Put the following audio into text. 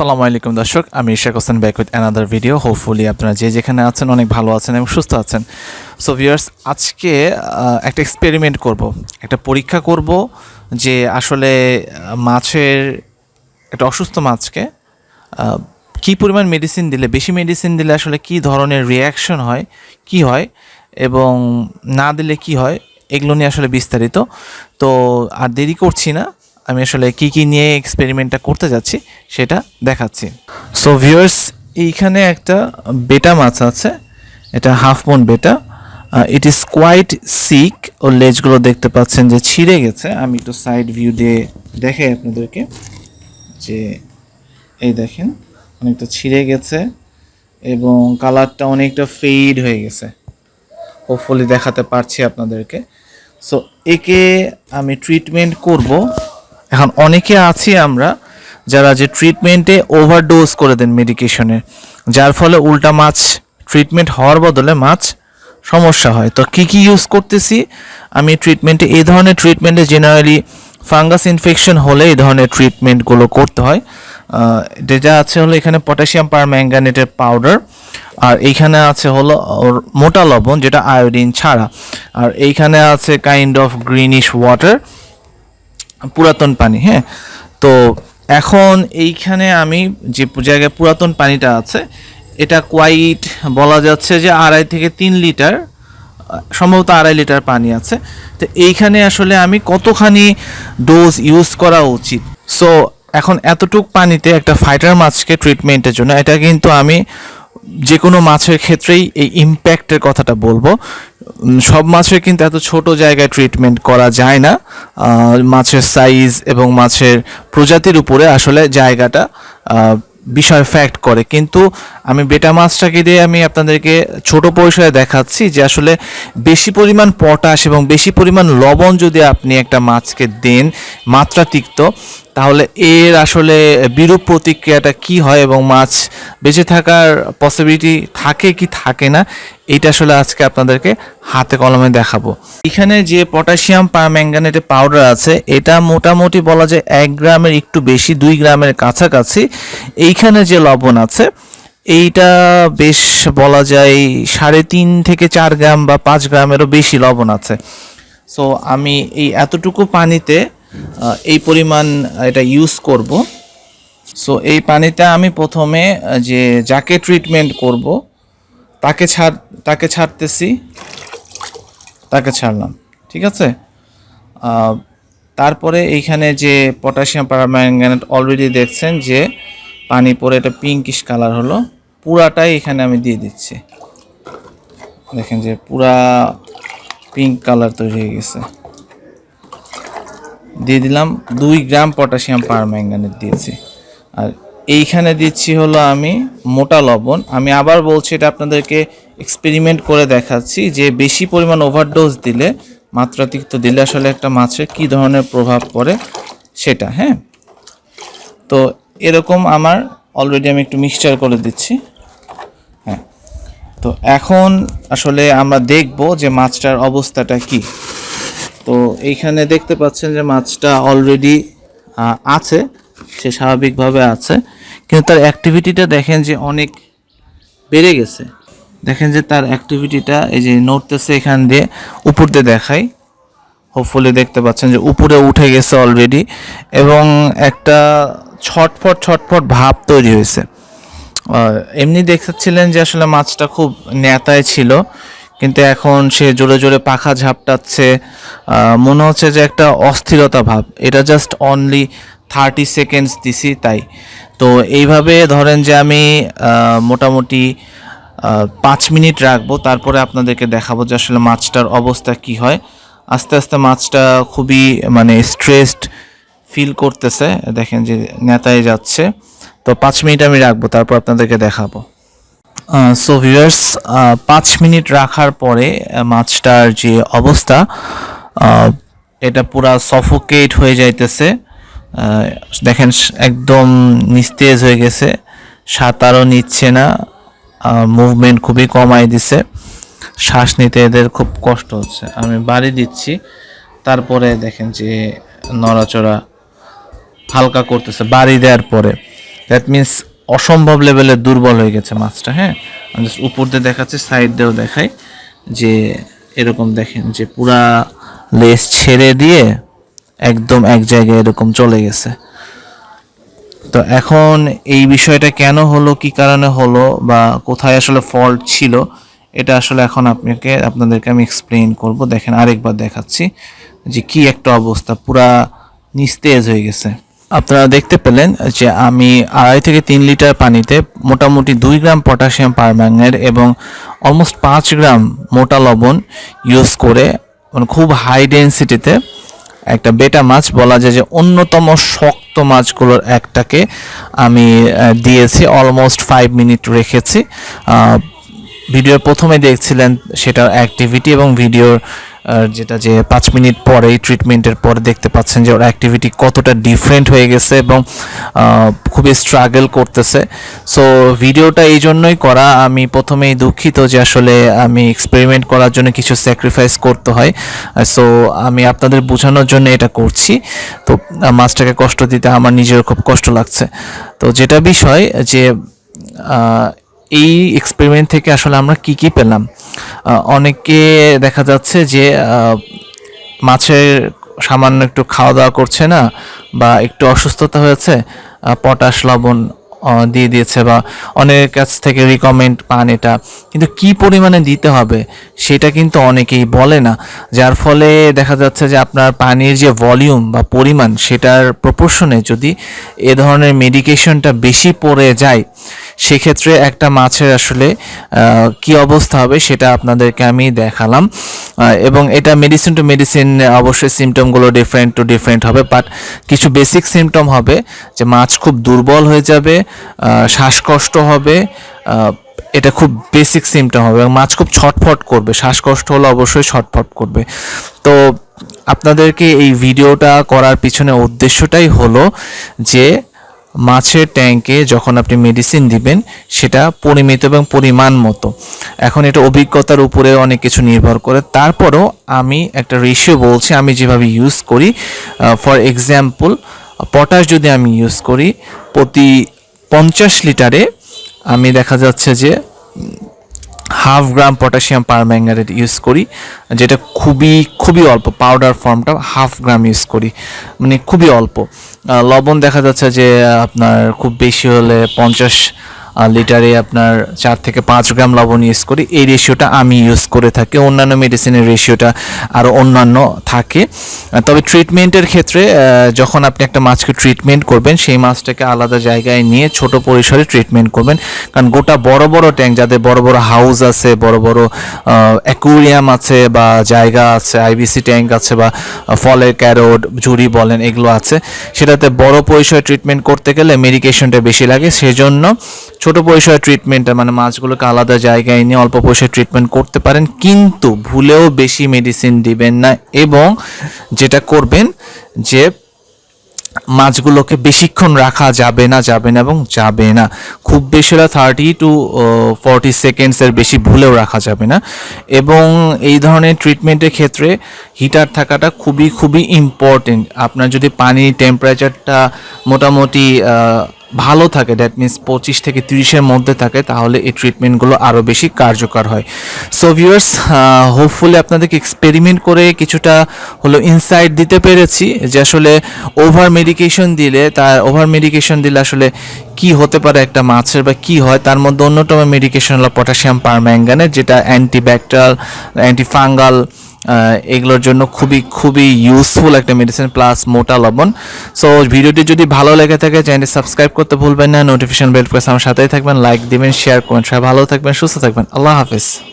আসসালামু আলাইকুম দর্শক, আমি Ishak Hossain back with another video hopefully আপনারা যে যেখানে আছেন অনেক ভালো আছেন এবং সুস্থ আছেন। সো ভিউয়ার্স আজকে একটা এক্সপেরিমেন্ট করব। একটা পরীক্ষা করব যে আসলে মাছের, একটা অসুস্থ মাছকে কী পরিমাণ মেডিসিন দিলে, বেশি মেডিসিন দিলে আসলে কী ধরনের রিয়াকশন হয়, কি হয় এবং না দিলে কি হয়, এগুলো নিয়ে আসলে বিস্তারিত। তো আর দেরি করছি না। আমি আসলে কি কি নিয়ে এক্সপেরিমেন্টটা করতে যাচ্ছি সেটা দেখাচ্ছি। সো ভিউয়ার্স এইখানে একটা বেটা মাছ আছে, এটা half moon betta it is quite sick ও লেজগুলো দেখতে পাচ্ছেন যে ছিঁড়ে গেছে। আমি একটু সাইড ভিউ দিয়ে দেখাই আপনাদেরকে যে এই দেখেন, অনেকটা ছিঁড়ে গেছে এবং কালারটা অনেকটা ফেড হয়ে গেছে। হোপফুলি দেখাতে পারছি আপনাদেরকে। সো একে আমি ট্রিটমেন্ট করব। এখন অনেকে আছি আমরা যারা যে ট্রিটমেন্টে ওভারডোজ করে দেন মেডিকেশনের যার ফলে উল্টা মাছ ট্রিটমেন্ট হওয়ার বদলে মাছ সমস্যা হয়। তো কি কি ইউজ করতেছি? আমি ট্রিটমেন্টে এই ধরনের ট্রিটমেন্টে জেনারেলি ফাঙ্গাস ইনফেকশন হলে এই ধরনের ট্রিটমেন্টগুলো করতে হয়। যেটা আছে হলো এখানে পটাশিয়াম পারম্যাঙ্গানেটের পাউডার আর এইখানে আছে হলো মোটা লবণ, যেটা আয়োডিন ছাড়া। আর এইখানে আছে কাইন্ড অফ গ্রিনিশ ওয়াটার পুরাতন পানি হ্যাঁ? তো এখন এইখানে আমি যে জায়গায় পুরাতন পানিটা আছে, এটা কোয়াইট বলা যাচ্ছে যে আড়াই থেকে তিন লিটার, সম্ভবত আড়াই লিটার পানি আছে। তো এইখানে আসলে আমি কতখানি ডোজ ইউজ করা উচিত? সো এখন এতটুক পানিতে একটা ফাইটার মাছকে ট্রিটমেন্টের জন্য, এটা কিন্তু আমি যে কোনো মাছের ক্ষেত্রেই এই ইম্প্যাক্টের কথাটা বলব। সব মাছের কিন্তু এত ছোট জায়গায় ট্রিটমেন্ট করা যায় না। মাছের সাইজ এবং মাছের প্রজাতির উপরে আসলে জায়গাটা বিষয় ফ্যাক্ট করে। কিন্তু আমি বেটা মাছটাকে দিয়ে আমি আপনাদেরকে ছোট পরিসরে দেখাচ্ছি যে আসলে বেশি পরিমাণ পটাশ এবং বেশি পরিমাণ লবণ যদি আপনি একটা মাছকে দেন মাত্রাতিক্ত তাহলে এর আসলে বিরূপ প্রতিক্রিয়াটা কি হয় এবং মাছ বেঁচে থাকার পসিবিলিটি থাকে কি থাকে না এটা আসলে আজকে আপনাদেরকে হাতে কলমে দেখাবো। এখানে যে পটাশিয়াম পারম্যাঙ্গানেটের পাউডার আছে, এটা মোটামুটি বলা যায় এক গ্রামের একটু বেশি, দুই গ্রামের কাছাকাছি। এইখানে যে লবণ আছে, এইটা বেশ বলা যায় সাড়ে তিন থেকে চার গ্রাম বা পাঁচ গ্রামেরও বেশি লবণ আছে। সো আমি এই এতটুকু পানিতে এই পরিমাণ এটা ইউজ করব। সো এই পানিতে আমি প্রথমে যে যাকে ট্রিটমেন্ট করব, তাকে ছাড়, তাকে ছাড়তেছি, তাকে ছাড়লাম। ঠিক আছে? তারপরে এইখানে যে পটাশিয়াম পারম্যাঙ্গানেট অলরেডি দেখছেন যে পানি পরে এটা পিঙ্কিশ কালার হলো, পুরাটাই এখানে আমি দিয়ে দিচ্ছি। দেখেন যে পুরা পিঙ্ক কালার তৈরি হয়ে গেছে। দিয়ে দিলাম দুই গ্রাম পটাশিয়াম পারম্যাঙ্গানেট দিয়েছি। আর এইখানে দিচ্ছি হলো আমি মোটা লবণ। আমি আবার বলছি এটা আপনাদেরকে এক্সপেরিমেন্ট করে দেখাচ্ছি যে বেশি পরিমাণ ওভারডোজ দিলে, মাত্রাতিরিক্ত দিলে আসলে একটা মাছের কী ধরনের প্রভাব পড়ে সেটা হ্যাঁ? তো এরকম আমার অলরেডি আমি একটু মিক্সচার করে দিচ্ছি। হ্যাঁ তো এখন আসলে আমরা দেখব যে মাছটার অবস্থাটা কি। তো এইখানে দেখতে পাচ্ছেন যে মাছটা অলরেডি আছে, সে স্বাভাবিকভাবে আছে। কিন্তু তার অ্যাক্টিভিটিটা দেখেন যে অনেক বেড়ে গেছে। দেখেন যে তার অ্যাক্টিভিটিটা এই যে নড়তেছে এখান দিয়ে, উপর দিয়ে দেখাই। হোপফুলি দেখতে পাচ্ছেন যে উপরে উঠে গেছে অলরেডি এবং একটা ছটফট ছটফট ভাব তৈরি হয়েছে। এমনি দেখছিলেন যে আসলে মাছটা খুব নেতায় ছিল। কিন্তু এখন সে জোরে জোরে পাখা ঝাপটাচ্ছে মনে হচ্ছে যে একটা অস্থিরতা ভাব। এটা জাস্ট অনলি থার্টি সেকেন্ডস দিছি তাই। তো এইভাবে ধরেন যে আমি মোটামুটি পাঁচ মিনিট রাখব, তারপরে আপনাদেরকে দেখাবো যে আসলে মাছটার অবস্থা কি হয়। আস্তে আস্তে মাছটা খুবই মানে স্ট্রেসড ফিল করতেছে, দেখেন যে নেতায় যাচ্ছে। তো পাঁচ মিনিট আমি রাখব, তারপর আপনাদেরকে দেখাবো। সো ভিউয়ার্স পাঁচ মিনিট রাখার পরে মাছটার যে অবস্থা এটা পুরা সফোকেট হয়ে যাইতেছে। দেখেন, একদম নিস্তেজ হয়ে গেছে। সাঁতারও নিচ্ছে না। মুভমেন্ট খুবই কমাই দিছে। শ্বাস নিতে এদের খুব কষ্ট হচ্ছে। আমি বাড়ি দিচ্ছি। তারপরে দেখেন যে নড়াচড়া হালকা করতেছে। বাড়ি দেওয়ার পরে। দ্যাট মিন্স অসম্ভব লেভেলের দুর্বল হয়ে গেছে মাছটা হ্যাঁ? আমি জাস্ট উপর দিয়ে দেখাচ্ছি সাইড দিয়েও দেখাই, যে এরকম দেখেন, যে পুরা লেস ছেড়ে দিয়ে একদম এক জায়গায় এরকম চলে গেছে। তো এখন এই বিষয়টা কেন হলো, কি কারণে হলো, বা কোথায় আসলে ফল্ট ছিল, এটা আসলে এখন আপনাকে, আপনাদেরকে আমি এক্সপ্লেইন করব। দেখেন আরেকবার দেখাচ্ছি, যে কি একটা অবস্থা, পুরা নিস্তেজ হয়ে গেছে। আপনারা দেখতে পেলেন যে আমি আড়াই থেকে তিন লিটার পানিতে মোটামুটি দুই গ্রাম পটাশিয়াম পারম্যাঙ্গনেট এবং অলমোস্ট পাঁচ গ্রাম মোটা লবণ ইউজ করে মানে খুব হাই ডেন্সিটিতে একটা বেটা মাছ, বলা যায় যে অন্যতম শক্ত মাছগুলোর একটাকে আমি দিয়েছি অলমোস্ট ফাইভ মিনিট রেখেছি। ভিডিওর প্রথমে দেখছিলেন সেটার অ্যাক্টিভিটি এবং ভিডিওর যেটা যে পাঁচ মিনিট পরেই ট্রিটমেন্টের পরে দেখতে পাচ্ছেন যে ওর অ্যাক্টিভিটি কতটা ডিফারেন্ট হয়ে গেছে এবং খুবই স্ট্রাগল করতেছে। সো ভিডিওটা এই জন্যই করা। আমি প্রথমেই দুঃখিত যে আসলে আমি এক্সপেরিমেন্ট করার জন্য কিছু স্যাক্রিফাইস করতে হয়। সো আমি আপনাদের বোঝানোর জন্য এটা করছি। তো মাছটাকে কষ্ট দিতে আমার নিজের খুব কষ্ট লাগছে। তো, যেটা বিষয় যে এই এক্সপেরিমেন্ট থেকে আসলে আমরা কি কি পেলাম? অনেকে দেখা যাচ্ছে যে মাছের সামান্য একটু খাওয়া দাওয়া করছে না বা একটু অসুস্থতা হয়েছে পটাশ, লবণ দিয়ে দিয়েছে বা অনেকের কাছ থেকে রিকমেন্ড পান এটা। কিন্তু কি পরিমাণে দিতে হবে সেটা কিন্তু অনেকেই বলে না। যার ফলে দেখা যাচ্ছে যে আপনার পানির যে ভলিউম বা পরিমাণ সেটার প্রপোর্শনে যদি এ ধরনের মেডিকেশনটা বেশি পড়ে যায়, সেক্ষেত্রে একটা মাছের আসলে কি অবস্থা হবে সেটা আপনাদেরকে আমি দেখালাম। এবং এটা মেডিসিন টু মেডিসিন অবশ্যই সিমটমগুলো ডিফারেন্ট টু ডিফারেন্ট হবে। বাট কিছু বেসিক সিমটম হবে যে মাছ খুব দুর্বল হয়ে যাবে শ্বাসকষ্ট হবে এটা খুব বেসিক সিমটম হবে এবং মাছ খুব ছটফট করবে। শ্বাসকষ্ট হলে অবশ্যই ছটফট করবে। তো আপনাদেরকে এই ভিডিওটা করার পিছনে উদ্দেশ্যটাই হলো যে, মাছের ট্যাঙ্কে যখন আপনি মেডিসিন দিবেন, সেটা পরিমিত এবং পরিমাণ মতো। এখন এটা অভিজ্ঞতার উপরে অনেক কিছু নির্ভর করে। তারপরও আমি একটা রেশিও বলছি, আমি যেভাবে ইউজ করি ফর এক্সাম্পল পটাশ যদি আমি ইউজ করি, প্রতি পঞ্চাশ লিটারে আমি দেখা যাচ্ছে যে half gram potassium permanganate use করি, যেটা খুবই খুবই অল্প, পাউডার ফর্মটা হাফ গ্রাম ইউজ করি মানে খুবই অল্প। লবণ দেখা যাচ্ছে যে আপনার খুব বেশি হলে পঞ্চাশ লিটারে আপনার চার থেকে পাঁচ গ্রাম লবণ ইউজ করি। এই রেশিওটা আমি ইউজ করে থাকি। অন্যান্য মেডিসিনের রেশিওটা আরও অন্যান্য থাকে। তবে ট্রিটমেন্টের ক্ষেত্রে যখন আপনি একটা মাছকে ট্রিটমেন্ট করবেন, সেই মাছটাকে আলাদা জায়গায় নিয়ে ছোট পরিসরে ট্রিটমেন্ট করবেন। কারণ গোটা বড় বড় ট্যাঙ্ক যাদের বড় বড় হাউস আছে, বড় বড় অ্যাকুরিয়াম আছে বা জায়গা আছে আইবিসি ট্যাঙ্ক আছে বা ফলের ক্যারোট ঝুড়ি বলেন, এগুলো আছে। সেটাতে বড় পরিসরে ট্রিটমেন্ট করতে গেলে মেডিকেশনটা বেশি লাগে। সেজন্য ছোট পয়সার ট্রিটমেন্টটা মানে মাছগুলোকে আলাদা জায়গায় নিয়ে অল্প পরিসরে ট্রিটমেন্ট করতে পারেন, কিন্তু ভুলেও বেশি মেডিসিন দিবেন না এবং যেটা করবেন যে মাছগুলোকে বেশিক্ষণ রাখা যাবে না যাবে না এবং যাবে না। খুব বেশি থার্টি টু ফর্টি সেকেন্ডসের বেশি ভুলেও রাখা যাবে না। এবং এই ধরনের ট্রিটমেন্টের ক্ষেত্রে হিটার থাকাটা খুবই খুবই ইম্পর্টেন্ট আপনার যদি পানির টেম্পারেচারটা মোটামুটি ভালো থাকে দ্যাট মিন্স পঁচিশ থেকে তিরিশের মধ্যে থাকে, তাহলে এই ট্রিটমেন্টগুলো আরও বেশি কার্যকর হয়। সো ভিউয়ার্স হোপফুলি আপনাদেরকে এক্সপেরিমেন্ট করে কিছুটা হলো ইনসাইট দিতে পেরেছি যে আসলে ওভার মেডিকেশন দিলে তার ওভার মেডিকেশন দিলে আসলে কি হতে পারে একটা মাছের বা কি হয়, তার মধ্যে অন্যতম মেডিকেশন হলো পটাশিয়াম পারম্যাঙ্গানেট যেটা অ্যান্টিব্যাকটেরিয়াল অ্যান্টিফাঙ্গাল এগুলোর জন্য খুবই খুবই ইউজফুল একটা মেডিসিন প্লাস মোটা লবণ। সো ভিডিওটি যদি ভালো লেগে থাকে চ্যানেলটি সাবস্ক্রাইব করতে ভুলবেন না। নোটিফিকেশন বেল প্রেস আমার সাথেই থাকবেন লাইক দিবেন শেয়ার করবেন। সবাই ভালো থাকবেন, সুস্থ থাকবেন। আল্লাহ হাফিজ।